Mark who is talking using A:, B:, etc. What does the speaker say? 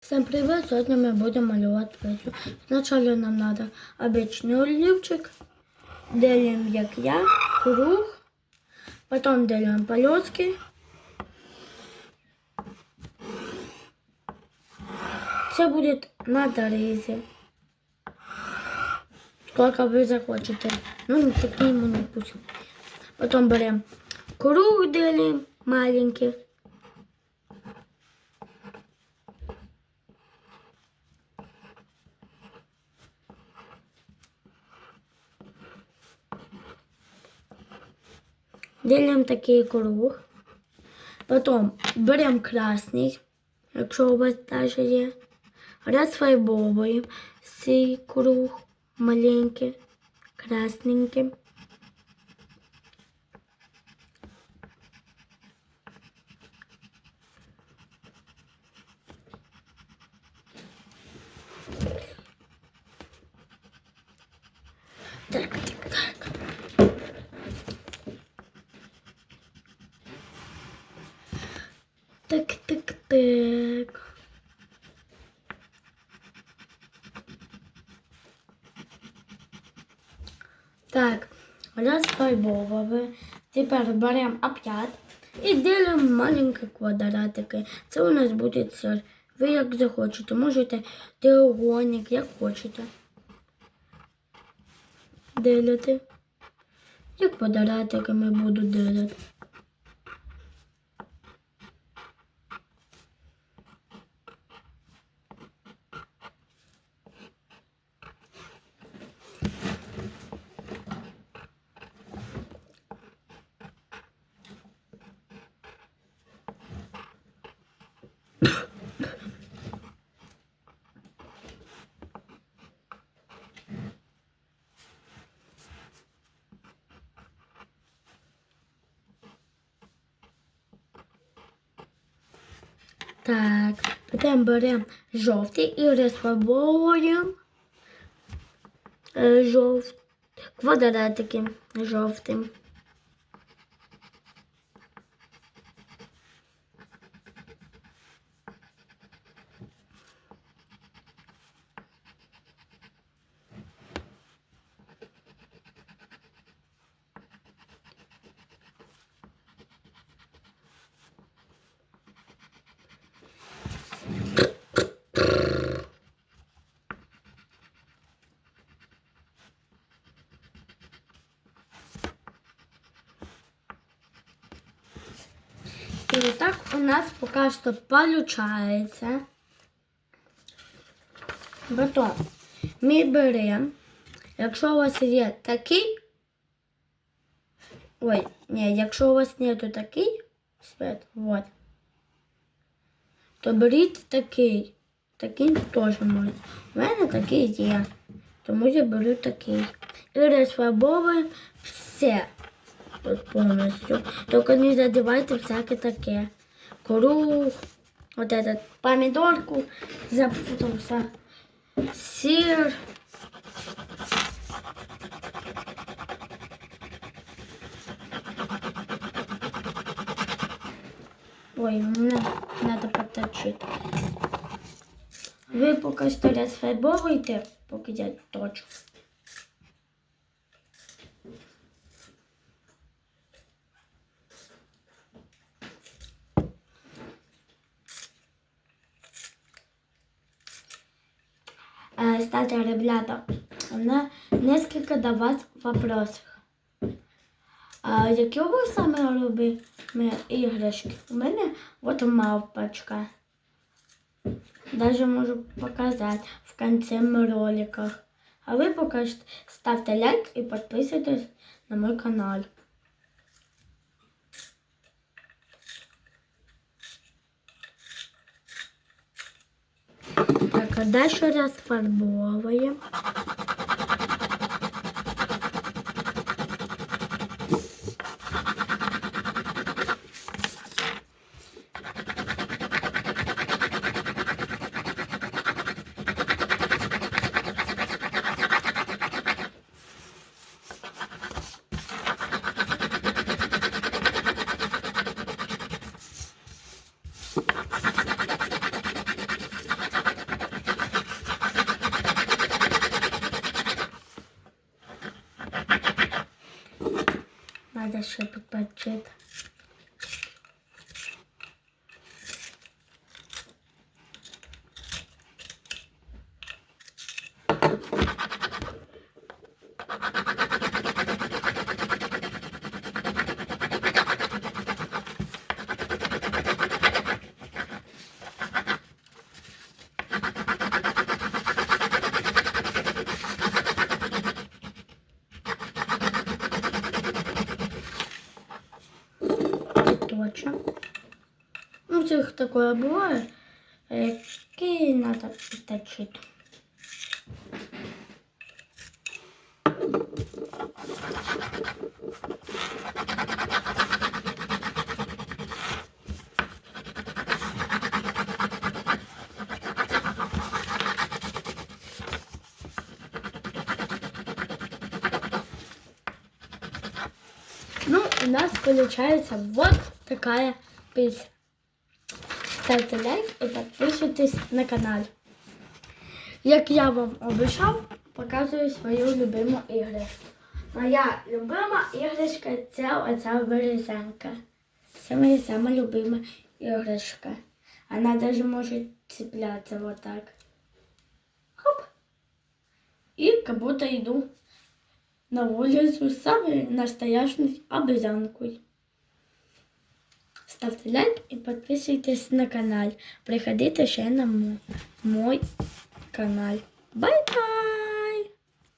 A: Всем привет! Сегодня мы будем малювати працю. Вначале нам надо обычный оливчик. Делаем, як я, круг. Потом делаем полоски. Це буде на дорізі. Сколько ви захочете. Ну, не такий мені пусть. Потом берем круг делаем маленький. Делаем такий круг. Потім беремо красний, якщо у вас теж є. Розфарбовуємо цей круг маленький, красненький. Так, так, так. Так, так, так. Так, розфарбовували. Тепер беремо опять і ділимо маленькі квадратики. Це у нас буде сир. Ви як захочете, можете треугольник, як хочете. Ділити. Як квадратиками буду ділити. Так, потім беремо жовтий і розфарбовуємо е, жовт, квадратики жовтим. І отак у нас поки що получається. Потім ми беремо, якщо у вас є такий, ой, ні, якщо у вас нету такий свет, вот, то беріть такий. Такий теж можна. У мене такий є. Тому я беру такий. І розфарбовуємо все. Тут повністю. Тільки не задівайте всяке таке. Круг, вот этот помидорку, запутався, сир. Ой, мне надо подточить. Ви поки що розфарбовуйте, поки я точу. Кстати, ребята, у мене несколько до вас вопросов. А, які ви саме любите іграшки? У мене от мавпочка. Даже можу показати в конце роликах. А ви що ставте лайк і підписуйтесь на мой канал. Так, а дальше розфарбовуємо. Надо шипить подчет. Такое бывает. Э, Какие надо підточити. Ну, у нас получается вот такая песня. Ставте лайк і підписуйтесь на канал. Як я вам обіцяв, показую свою любиму іграшку. Моя любима іграшка це оця березанка. Це моя сама любима іграшка. Вона навіть може цеплятися вот так. Хоп. І как будто йду на вулицю з самою настоящою обезьянкою. Ставте лайк і підписуйтесь на канал. Приходите ще на мой канал. Бай-бай!